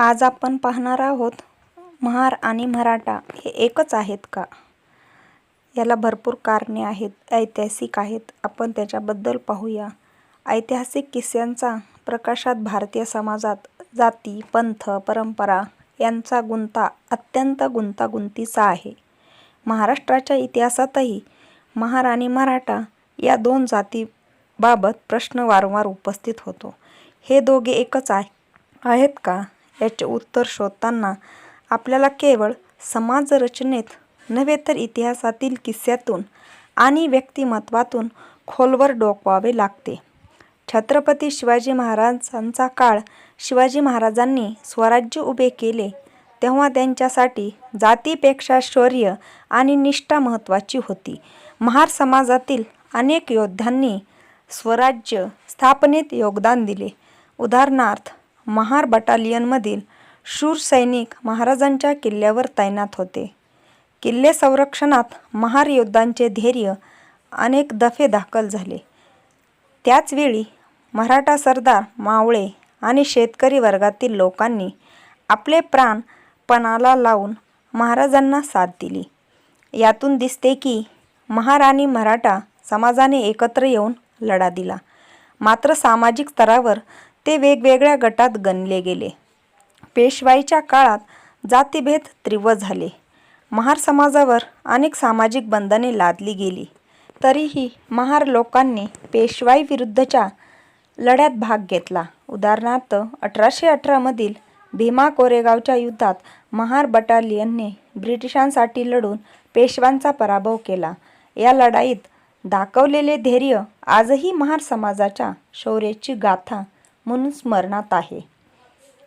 आज आपण पाहणार आहोत महार आणि मराठा हे एकच आहेत का? याला भरपूर कारणे आहेत ऐतिहासिक आहेत. आपण त्याच्याबद्दल पाहूया. ऐतिहासिक किस्स्यांचा प्रकाशात भारतीय समाजात जाती पंथ परंपरा यांचा गुंता अत्यंत गुंतागुंतीचा आहे. महाराष्ट्राच्या इतिहासातही महार आणि मराठा या दोन जातीबाबत प्रश्न वारंवार उपस्थित होतो. हे दोघे एकच आहे आहेत का? याचे उत्तर शोधताना आपल्याला केवळ समाजरचनेत नव्हे तर इतिहासातील किस्स्यातून आणि व्यक्तिमत्वातून खोलवर डोकवावे लागते. छत्रपती शिवाजी महाराजांचा काळ शिवाजी महाराजांनी स्वराज्य उभे केले तेव्हा त्यांच्यासाठी जातीपेक्षा शौर्य आणि निष्ठा महत्त्वाची होती. महार समाजातील अनेक योद्ध्यांनी स्वराज्य स्थापनेत योगदान दिले. उदाहरणार्थ महार बटालियनमधील शूर सैनिक महाराजांच्या किल्ल्यावर तैनात होते. किल्ले संरक्षणात महार योद्धांचे धैर्य अनेक दफे दाखल झाले. त्याचवेळी मराठा सरदार मावळे आणि शेतकरी वर्गातील लोकांनी आपले प्राण पणाला लावून महाराजांना साथ दिली. यातून दिसते की महार आणि मराठा समाजाने एकत्र येऊन लढा दिला. मात्र सामाजिक स्तरावर ते वेगवेगळ्या गटात गणले गेले. पेशवाईच्या काळात जातीभेद तीव्र झाले. महार समाजावर अनेक सामाजिक बंधने लादली गेली. तरीही महार लोकांनी पेशवाई विरुद्धच्या लढ्यात भाग घेतला. उदाहरणार्थ अठराशे अठरामधील भीमा कोरेगावच्या युद्धात महार बटालियनने ब्रिटिशांसाठी लढून पेशव्यांचा पराभव केला. या लढाईत दाखवलेले धैर्य आजही महार समाजाच्या शौर्याची गाथा म्हणून स्मरणात आहे.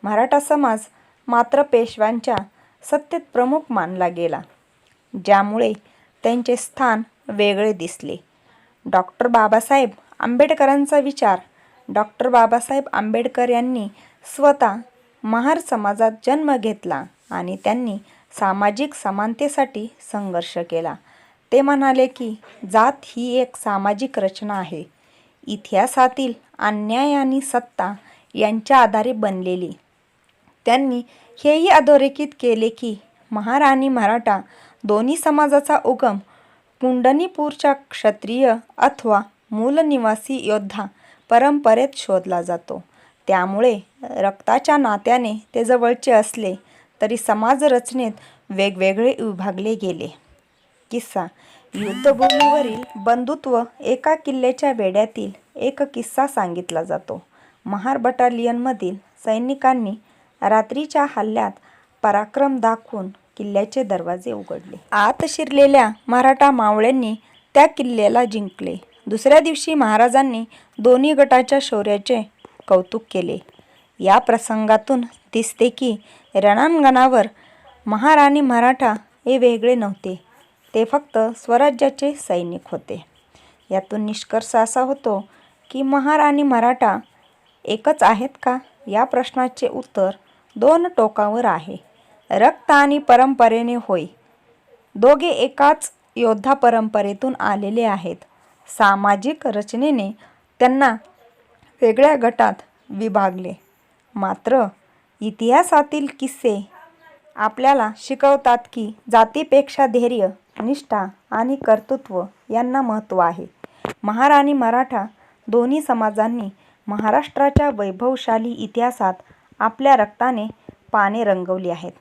मराठा समाज मात्र पेशव्यांच्या सत्तेत प्रमुख मानला गेला ज्यामुळे त्यांचे स्थान वेगळे दिसले. डॉक्टर बाबासाहेब आंबेडकरांचा विचार डॉक्टर बाबासाहेब आंबेडकर यांनी स्वतः महार समाजात जन्म घेतला आणि त्यांनी सामाजिक समानतेसाठी संघर्ष केला. ते म्हणाले की जात ही एक सामाजिक रचना आहे. इतिहासातील अन्याय आणि सत्ता यांच्या आधारे बनलेली. त्यांनी हेही अधोरेखित केले की महार आणि मराठा दोन्ही समाजाचा उगम कुंडणीपूरच्या क्षत्रिय अथवा मूलनिवासी योद्धा परंपरेत शोधला जातो. त्यामुळे रक्ताच्या नात्याने ते जवळचे असले तरी समाजरचनेत वेगवेगळे विभागले गेले. किस्सा युद्धभूमीवरील बंधुत्व एका किल्ल्याच्या वेढ्यातील एक किस्सा सांगितला जातो. महार बटालियनमधील सैनिकांनी रात्रीच्या हल्ल्यात पराक्रम दाखवून किल्ल्याचे दरवाजे उघडले. आत शिरलेल्या मराठा मावळ्यांनी त्या किल्ल्याला जिंकले. दुसऱ्या दिवशी महाराजांनी दोन्ही गटाच्या शौर्याचे कौतुक केले. या प्रसंगातून दिसते की रणांगणावर महार आणि मराठा हे वेगळे नव्हते. ते फक्त स्वराज्याचे सैनिक होते. यातून निष्कर्ष असा होतो की महार आणि मराठा एकच आहेत का? या प्रश्नाचे उत्तर दोन टोकावर आहे. रक्त आणि परंपरेने होय. दोघे एकाच योद्धा परंपरेतून आलेले आहेत. सामाजिक रचनेने त्यांना वेगळ्या गटात विभागले. मात्र इतिहासातील किस्से आपल्याला शिकवतात की जातीपेक्षा धैर्य निष्ठा आणि कर्तृत्व यांना महत्त्व आहे. महार आणि मराठा दोन्ही समाजांनी महाराष्ट्राच्या वैभवशाली इतिहासात आपल्या रक्ताने पाने रंगवली आहेत.